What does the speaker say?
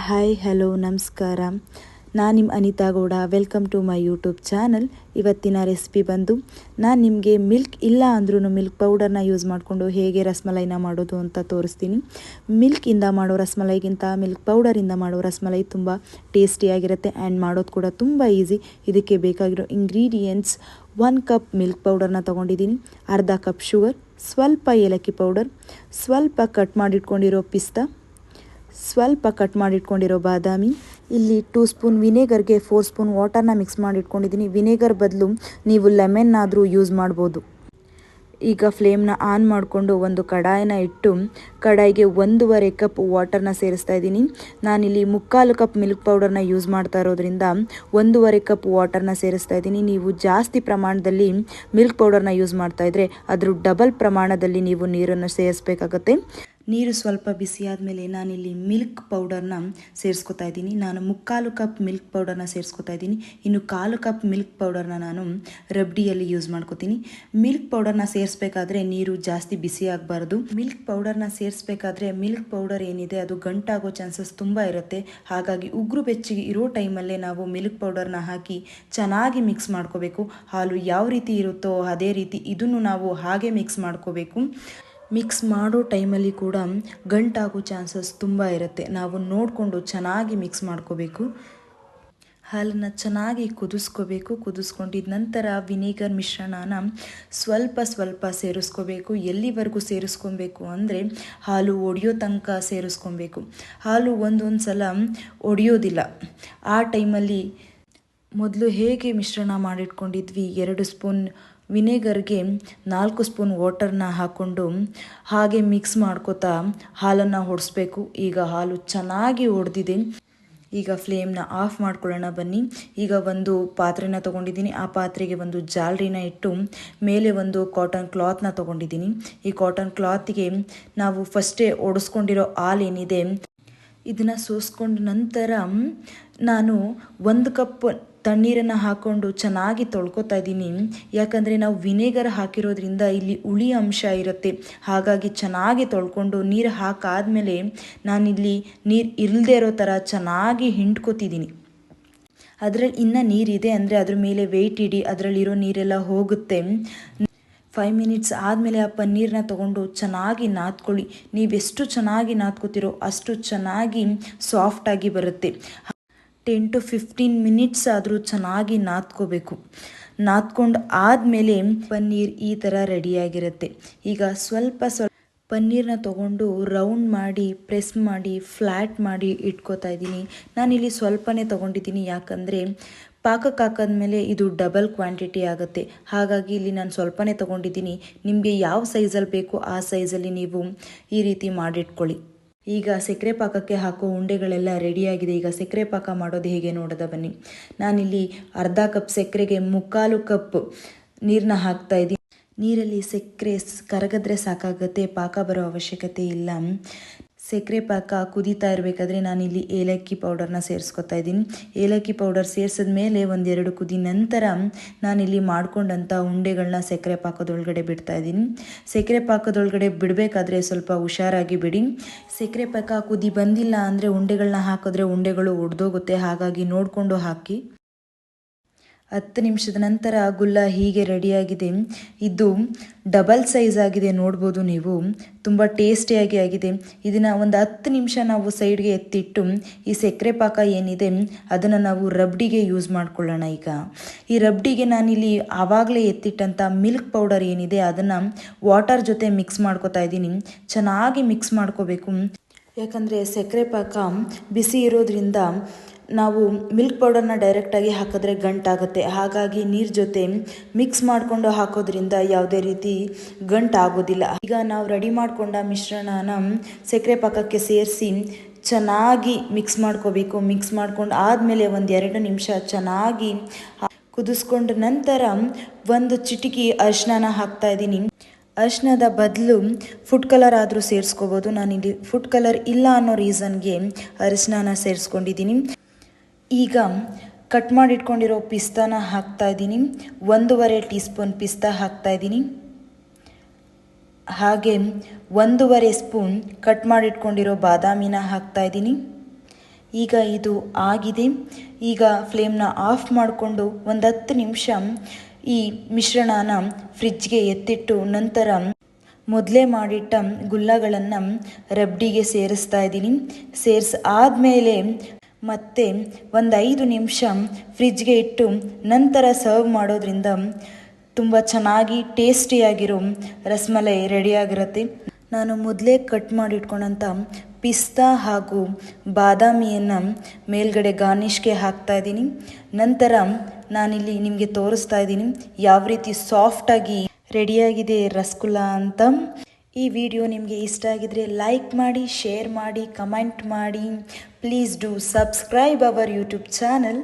Hi hello ನಮಸ್ಕಾರ. ನಾನು ನಿಮ್ಮ Anitha Gowda. Welcome to my YouTube channel ಇವತ್ತಿನ ರೆಸಿಪಿ ಬಂದು, ನಾನು ನಿಮಗೆ ಮಿಲ್ಕ್ ಇಲ್ಲ ಅಂದ್ರೂ ಮಿಲ್ಕ್ ಪೌಡರ್ನ ಯೂಸ್ ಮಾಡಿಕೊಂಡು ಹೇಗೆ ರಸಮಲೈನ ಮಾಡೋದು ಅಂತ ತೋರಿಸ್ತೀನಿ. ಮಿಲ್ಕಿಂದ ಮಾಡೋ ರಸಮಲೈಗಿಂತ ಮಿಲ್ಕ್ ಪೌಡರಿಂದ ಮಾಡೋ ರಸ್ಮಲೈ ತುಂಬ ಟೇಸ್ಟಿಯಾಗಿರುತ್ತೆ ಆ್ಯಂಡ್ ಮಾಡೋದು ಕೂಡ ತುಂಬ ಈಸಿ ಇದಕ್ಕೆ ಬೇಕಾಗಿರೋ ಇಂಗ್ರೀಡಿಯೆಂಟ್ಸ್ ಒನ್ ಕಪ್ ಮಿಲ್ಕ್ ಪೌಡರ್ನ ತೊಗೊಂಡಿದ್ದೀನಿ. ಅರ್ಧ ಕಪ್ ಶುಗರ್ ಸ್ವಲ್ಪ ಏಲಕ್ಕಿ ಪೌಡರ್ ಸ್ವಲ್ಪ ಕಟ್ ಮಾಡಿಟ್ಕೊಂಡಿರೋ ಪಿಸ್ತಾ ಸ್ವಲ್ಪ ಕಟ್ ಮಾಡಿಟ್ಕೊಂಡಿರೋ ಬಾದಾಮಿ. ಇಲ್ಲಿ ಟೂ ಸ್ಪೂನ್ ವಿನೆಗರ್ಗೆ ಫೋರ್ ಸ್ಪೂನ್ ವಾಟರ್ನ ಮಿಕ್ಸ್ ಮಾಡಿಟ್ಕೊಂಡಿದ್ದೀನಿ. ವಿನೆಗರ್ ಬದಲು ನೀವು ಲೆಮನ್ನಾದರೂ ಯೂಸ್ ಮಾಡ್ಬೋದು. ಈಗ ಫ್ಲೇಮ್ನ ಆನ್ ಮಾಡಿಕೊಂಡು ಒಂದು ಕಡಾಯಿನ ಇಟ್ಟು ಕಡಾಯಿಗೆ ಒಂದೂವರೆ ಕಪ್ ವಾಟರ್ನ ಸೇರಿಸ್ತಾ ಇದ್ದೀನಿ. ನಾನಿಲ್ಲಿ ಮುಕ್ಕಾಲು ಕಪ್ ಮಿಲ್ಕ್ ಪೌಡರ್ನ ಯೂಸ್ ಮಾಡ್ತಾ ಇರೋದ್ರಿಂದ ಒಂದೂವರೆ ಕಪ್ ವಾಟರ್ನ ಸೇರಿಸ್ತಾ ಇದ್ದೀನಿ. ನೀವು ಜಾಸ್ತಿ ಪ್ರಮಾಣದಲ್ಲಿ ಮಿಲ್ಕ್ ಪೌಡರ್ನ ಯೂಸ್ ಮಾಡ್ತಾ ಇದ್ರೆ ಅದ್ರ ಡಬಲ್ ಪ್ರಮಾಣದಲ್ಲಿ ನೀವು ನೀರನ್ನು ಸೇರಿಸ್ಬೇಕಾಗತ್ತೆ. ನೀರು ಸ್ವಲ್ಪ ಬಿಸಿ ಆದಮೇಲೆ ನಾನಿಲ್ಲಿ ಮಿಲ್ಕ್ ಪೌಡರ್ನ ಸೇರಿಸ್ಕೊತಾ ಇದ್ದೀನಿ. ನಾನು ಮುಕ್ಕಾಲು ಕಪ್ ಮಿಲ್ಕ್ ಪೌಡರ್ನ ಸೇರಿಸ್ಕೊತಾ ಇದ್ದೀನಿ. ಇನ್ನು ಕಾಲು ಕಪ್ ಮಿಲ್ಕ್ ಪೌಡರ್ನ ನಾನು ರಬ್ಡಿಯಲ್ಲಿ ಯೂಸ್ ಮಾಡ್ಕೋತೀನಿ. ಮಿಲ್ಕ್ ಪೌಡರ್ನ ಸೇರಿಸ್ಬೇಕಾದ್ರೆ ನೀರು ಜಾಸ್ತಿ ಬಿಸಿ ಆಗಬಾರ್ದು. ಮಿಲ್ಕ್ ಪೌಡರ್ನ ಸೇರಿಸ್ಬೇಕಾದ್ರೆ ಮಿಲ್ಕ್ ಪೌಡರ್ ಏನಿದೆ ಅದು ಗಂಟಾಗೋ ಚಾನ್ಸಸ್ ತುಂಬ ಇರುತ್ತೆ. ಹಾಗಾಗಿ ಉಗುರು ಬೆಚ್ಚಗೆ ಇರೋ ಟೈಮಲ್ಲೇ ನಾವು ಮಿಲ್ಕ್ ಪೌಡರ್ನ ಹಾಕಿ ಚೆನ್ನಾಗಿ ಮಿಕ್ಸ್ ಮಾಡ್ಕೋಬೇಕು. ಹಾಲು ಯಾವ ರೀತಿ ಇರುತ್ತೋ ಅದೇ ರೀತಿ ಇದನ್ನು ನಾವು ಹಾಗೆ ಮಿಕ್ಸ್ ಮಾಡ್ಕೋಬೇಕು. ಮಿಕ್ಸ್ ಮಾಡೋ ಟೈಮಲ್ಲಿ ಕೂಡ ಗಂಟಾಗೋ ಚಾನ್ಸಸ್ ತುಂಬ ಇರುತ್ತೆ. ನಾವು ನೋಡಿಕೊಂಡು ಚೆನ್ನಾಗಿ ಮಿಕ್ಸ್ ಮಾಡ್ಕೋಬೇಕು. ಹಾಲನ್ನು ಚೆನ್ನಾಗಿ ಕುದಿಸ್ಕೋಬೇಕು. ಕುದಿಸ್ಕೊಂಡಿದ ನಂತರ ವಿನೇಗರ್ ಮಿಶ್ರಣನ ಸ್ವಲ್ಪ ಸ್ವಲ್ಪ ಸೇರಿಸ್ಕೋಬೇಕು. ಎಲ್ಲಿವರೆಗೂ ಸೇರಿಸ್ಕೊಬೇಕು ಅಂದರೆ ಹಾಲು ಒಡೆಯೋ ತನಕ ಸೇರಿಸ್ಕೊಬೇಕು. ಹಾಲು ಒಂದೊಂದು ಸಲ ಒಡೆಯೋದಿಲ್ಲ. ಆ ಟೈಮಲ್ಲಿ ಮೊದಲು ಹೇಗೆ ಮಿಶ್ರಣ ಮಾಡಿಟ್ಕೊಂಡಿದ್ವಿ? ಎರಡು ಸ್ಪೂನ್ ವಿನೇಗರ್ಗೆ ನಾಲ್ಕು ಸ್ಪೂನ್ ವಾಟರ್ನ ಹಾಕ್ಕೊಂಡು ಹಾಗೆ ಮಿಕ್ಸ್ ಮಾಡ್ಕೋತಾ ಹಾಲನ್ನು ಹೊಡಿಸ್ಬೇಕು. ಈಗ ಹಾಲು ಚೆನ್ನಾಗಿ ಹೊಡೆದಿದೆ ಈಗ ಫ್ಲೇಮ್ನ ಆಫ್ ಮಾಡ್ಕೊಳ್ಳೋಣ ಬನ್ನಿ. ಈಗ ಒಂದು ಪಾತ್ರೆನ ತೊಗೊಂಡಿದ್ದೀನಿ. ಆ ಪಾತ್ರೆಗೆ ಒಂದು ಜಾಲರಿನ ಇಟ್ಟು ಮೇಲೆ ಒಂದು ಕಾಟನ್ ಕ್ಲಾತ್ನ ತೊಗೊಂಡಿದ್ದೀನಿ. ಈ ಕಾಟನ್ ಕ್ಲಾತ್ಗೆ ನಾವು ಫಸ್ಟೇ ಒಡಿಸ್ಕೊಂಡಿರೋ ಹಾಲೇನಿದೆ ಇದನ್ನು ಸೋಸ್ಕೊಂಡ ನಂತರ ನಾನು ಒಂದು ಕಪ್ ತಣ್ಣೀರನ್ನು ಹಾಕ್ಕೊಂಡು ಚೆನ್ನಾಗಿ ತೊಳ್ಕೊತಾ ಇದ್ದೀನಿ. ಯಾಕಂದರೆ ನಾವು ವಿನೇಗರ್ ಹಾಕಿರೋದ್ರಿಂದ ಇಲ್ಲಿ ಹುಳಿ ಅಂಶ ಇರುತ್ತೆ. ಹಾಗಾಗಿ ಚೆನ್ನಾಗಿ ತೊಳ್ಕೊಂಡು ನೀರು ಹಾಕಾದ್ಮೇಲೆ ನಾನಿಲ್ಲಿ ನೀರು ಇಲ್ಲದೆ ಇರೋ ಥರ ಚೆನ್ನಾಗಿ ಹಿಂಡ್ಕೊತಿದ್ದೀನಿ. ಅದರಲ್ಲಿ ಇನ್ನೂ ನೀರಿದೆ ಅಂದರೆ ಅದ್ರ ಮೇಲೆ ವೆಯ್ಟ್ ಇಡಿ, ಅದರಲ್ಲಿರೋ ನೀರೆಲ್ಲ ಹೋಗುತ್ತೆ. ಫೈವ್ ಮಿನಿಟ್ಸ್ ಆದಮೇಲೆ ಆ ಪನ್ನೀರನ್ನ ತೊಗೊಂಡು ಚೆನ್ನಾಗಿ ನಾದ್ಕೊಳ್ಳಿ. ನೀವೆಷ್ಟು ಚೆನ್ನಾಗಿ ನಾದ್ಕೋತಿರೋ ಅಷ್ಟು ಚೆನ್ನಾಗಿ ಸಾಫ್ಟಾಗಿ ಬರುತ್ತೆ. ಟೆನ್ ಟು ಫಿಫ್ಟೀನ್ ಮಿನಿಟ್ಸ್ ಆದರೂ ಚೆನ್ನಾಗಿ ನಾದ್ಕೋಬೇಕು ನಾದ್ಕೊಂಡು ಆದಮೇಲೆ ಪನ್ನೀರ್ ಈ ಥರ ರೆಡಿಯಾಗಿರುತ್ತೆ. ಈಗ ಸ್ವಲ್ಪ ಸ್ವಲ್ಪ ಪನ್ನೀರನ್ನ ತೊಗೊಂಡು ರೌಂಡ್ ಮಾಡಿ ಪ್ರೆಸ್ ಮಾಡಿ ಫ್ಲ್ಯಾಟ್ ಮಾಡಿ ಇಟ್ಕೋತಾ ಇದ್ದೀನಿ. ನಾನಿಲ್ಲಿ ಸ್ವಲ್ಪನೇ ತೊಗೊಂಡಿದ್ದೀನಿ. ಯಾಕಂದರೆ ಪಾಕಕ್ಕೆ ಹಾಕಿದ್ಮೇಲೆ ಇದು ಡಬಲ್ ಕ್ವಾಂಟಿಟಿ ಆಗುತ್ತೆ. ಹಾಗಾಗಿ ಇಲ್ಲಿ ನಾನು ಸ್ವಲ್ಪನೇ ತೊಗೊಂಡಿದ್ದೀನಿ. ನಿಮಗೆ ಯಾವ ಸೈಜಲ್ಲಿ ಬೇಕೋ ಆ ಸೈಜಲ್ಲಿ ನೀವು ಈ ರೀತಿ ಮಾಡಿಟ್ಕೊಳ್ಳಿ. ಈಗ ಸಕ್ಕರೆ ಪಾಕಕ್ಕೆ ಹಾಕೋ ಉಂಡೆಗಳೆಲ್ಲ ರೆಡಿಯಾಗಿದೆ. ಈಗ ಸಕ್ಕರೆ ಪಾಕ ಮಾಡೋದು ಹೇಗೆ ನೋಡೋದ ಬನ್ನಿ. ನಾನಿಲ್ಲಿ ಅರ್ಧ ಕಪ್ ಸಕ್ಕರೆಗೆ ಮುಕ್ಕಾಲು ಕಪ್ ನೀರನ್ನ ಹಾಕ್ತಾ ಇದ್ದೀನಿ. ನೀರಲ್ಲಿ ಸಕ್ಕರೆ ಕರಗಿದ್ರೆ ಸಾಕಾಗುತ್ತೆ, ಪಾಕ ಬರೋ ಅವಶ್ಯಕತೆ ಇಲ್ಲ. ಸಕ್ಕರೆ ಪಾಕ ಕುದೀತಾ ಇರಬೇಕಾದ್ರೆ ನಾನಿಲ್ಲಿ ಏಲಕ್ಕಿ ಪೌಡರ್ನ ಸೇರಿಸ್ಕೊತಾ ಇದ್ದೀನಿ. ಏಲಕ್ಕಿ ಪೌಡರ್ ಸೇರಿಸಿದ ಮೇಲೆ ಒಂದೆರಡು ಕುದಿ ನಂತರ ನಾನಿಲ್ಲಿ ಮಾಡ್ಕೊಂಡಂಥ ಉಂಡೆಗಳನ್ನ ಸಕ್ಕರೆ ಪಾಕದೊಳಗಡೆ ಬಿಡ್ತಾ ಇದ್ದೀನಿ. ಸಕ್ಕರೆ ಪಾಕದೊಳಗಡೆ ಬಿಡಬೇಕಾದ್ರೆ ಸ್ವಲ್ಪ ಹುಷಾರಾಗಿ ಬಿಡಿ. ಸಕ್ಕರೆ ಪಾಕ ಕುದಿ ಬಂದಿಲ್ಲ ಅಂದರೆ ಉಂಡೆಗಳನ್ನ ಹಾಕಿದ್ರೆ ಉಂಡೆಗಳು ಒಡೆದೋಗುತ್ತೆ. ಹಾಗಾಗಿ ನೋಡಿಕೊಂಡು ಹಾಕಿ. ಹತ್ತು ನಿಮಿಷದ ನಂತರ ಗುಲ್ಲ ಹೀಗೆ ರೆಡಿಯಾಗಿದೆ. ಇದು ಡಬಲ್ ಸೈಜ್ ಆಗಿದೆ ನೋಡ್ಬೋದು ನೀವು. ತುಂಬ ಟೇಸ್ಟಿಯಾಗಿ ಆಗಿದೆ. ಇದನ್ನು ಒಂದು ಹತ್ತು ನಿಮಿಷ ನಾವು ಸೈಡ್ಗೆ ಎತ್ತಿಟ್ಟು ಈ ಸಕ್ಕರೆ ಪಾಕ ಏನಿದೆ, ಅದನ್ನು ನಾವು ರಬ್ಡಿಗೆ ಯೂಸ್ ಮಾಡ್ಕೊಳ್ಳೋಣ ಈಗ. ಈ ರಬ್ಡಿಗೆ ನಾನಿಲ್ಲಿ ಆವಾಗಲೇ ಎತ್ತಿಟ್ಟಂಥ ಮಿಲ್ಕ್ ಪೌಡರ್ ಏನಿದೆ, ಅದನ್ನು ವಾಟರ್ ಜೊತೆ ಮಿಕ್ಸ್ ಮಾಡ್ಕೋತಾ ಇದ್ದೀನಿ. ಚೆನ್ನಾಗಿ ಮಿಕ್ಸ್ ಮಾಡ್ಕೋಬೇಕು. ಯಾಕಂದರೆ ಸಕ್ಕರೆ ಪಾಕ ಬಿಸಿ ಇರೋದ್ರಿಂದ ನಾವು ಮಿಲ್ಕ್ ಪೌಡರ್ನ ಡೈರೆಕ್ಟಾಗಿ ಹಾಕಿದ್ರೆ ಗಂಟಾಗುತ್ತೆ. ಹಾಗಾಗಿ ನೀರು ಜೊತೆ ಮಿಕ್ಸ್ ಮಾಡಿಕೊಂಡು ಹಾಕೋದ್ರಿಂದ ಯಾವುದೇ ರೀತಿ ಗಂಟಾಗೋದಿಲ್ಲ. ಈಗ ನಾವು ರೆಡಿ ಮಾಡಿಕೊಂಡ ಮಿಶ್ರಣನ ಸಕ್ಕರೆ ಪಾಕಕ್ಕೆ ಸೇರಿಸಿ ಚೆನ್ನಾಗಿ ಮಿಕ್ಸ್ ಮಾಡ್ಕೋಬೇಕು. ಮಿಕ್ಸ್ ಮಾಡ್ಕೊಂಡು ಆದಮೇಲೆ ಒಂದು ಎರಡು ನಿಮಿಷ ಚೆನ್ನಾಗಿ ಕುದಿಸ್ಕೊಂಡ ನಂತರ ಒಂದು ಚಿಟಿಕಿ ಅರಿಶಿನ ಹಾಕ್ತಾ ಇದ್ದೀನಿ ಅರಿಶಿನದ ಬದಲು ಫುಡ್ ಕಲರ್ ಆದರೂ ಸೇರಿಸ್ಕೋಬೋದು. ನಾನಿಲ್ಲಿ ಫುಡ್ ಕಲರ್ ಇಲ್ಲ ಅನ್ನೋ ರೀಸನ್ಗೆ ಅರಿಶಿನ ಸೇರಿಸ್ಕೊಂಡಿದ್ದೀನಿ. ಈಗ ಕಟ್ ಮಾಡಿಟ್ಕೊಂಡಿರೋ ಪಿಸ್ತಾನ ಹಾಕ್ತಾ ಇದ್ದೀನಿ. ಒಂದೂವರೆ ಟೀ ಸ್ಪೂನ್ ಪಿಸ್ತಾ ಹಾಕ್ತಾ ಇದ್ದೀನಿ. ಹಾಗೆ ಒಂದೂವರೆ ಸ್ಪೂನ್ ಕಟ್ ಮಾಡಿಟ್ಕೊಂಡಿರೋ ಬಾದಾಮಿನ ಹಾಕ್ತಾ ಇದ್ದೀನಿ. ಈಗ ಇದು ಆಗಿದೆ. ಈಗ ಫ್ಲೇಮ್ನ ಆಫ್ ಮಾಡಿಕೊಂಡು ಒಂದು ಹತ್ತು ನಿಮಿಷ ಈ ಮಿಶ್ರಣನ ಫ್ರಿಜ್ಗೆ ಎತ್ತಿಟ್ಟು ನಂತರ ಮೊದಲೇ ಮಾಡಿಟ್ಟ ಗುಲ್ಲಗಳನ್ನು ರಬ್ಡಿಗೆ ಸೇರಿಸ್ತಾ ಇದ್ದೀನಿ. ಸೇರಿಸಿ ಆದಮೇಲೆ ಮತ್ತೆ ಒಂದು ಐದು ನಿಮಿಷ ಫ್ರಿಜ್ಗೆ ಇಟ್ಟು ನಂತರ ಸರ್ವ್ ಮಾಡೋದ್ರಿಂದ ತುಂಬ ಚೆನ್ನಾಗಿ ಟೇಸ್ಟಿಯಾಗಿರೋ ರಸಮಲೈ ರೆಡಿಯಾಗಿರುತ್ತೆ ನಾನು ಮೊದಲೇ ಕಟ್ ಮಾಡಿ ಇಟ್ಕೊಂಡಂಥ ಪಿಸ್ತಾ ಹಾಗೂ ಬಾದಾಮಿಯನ್ನು ಮೇಲ್ಗಡೆ ಗಾರ್ನಿಷ್ಗೆ ಹಾಕ್ತಾ ಇದ್ದೀನಿ. ನಂತರ ನಾನಿಲ್ಲಿ ನಿಮಗೆ ತೋರಿಸ್ತಾ ಇದ್ದೀನಿ ಯಾವ ರೀತಿ ಸಾಫ್ಟಾಗಿ ರೆಡಿಯಾಗಿದೆ ರಸಗುಲ್ಲ ಅಂತ. ಈ ವಿಡಿಯೋ ನಿಮಗೆ ಇಷ್ಟ ಆಗಿದ್ರೆ ಲೈಕ್ ಮಾಡಿ ಶೇರ್ ಮಾಡಿ ಕಮೆಂಟ್ ಮಾಡಿ. Please do subscribe our YouTube channel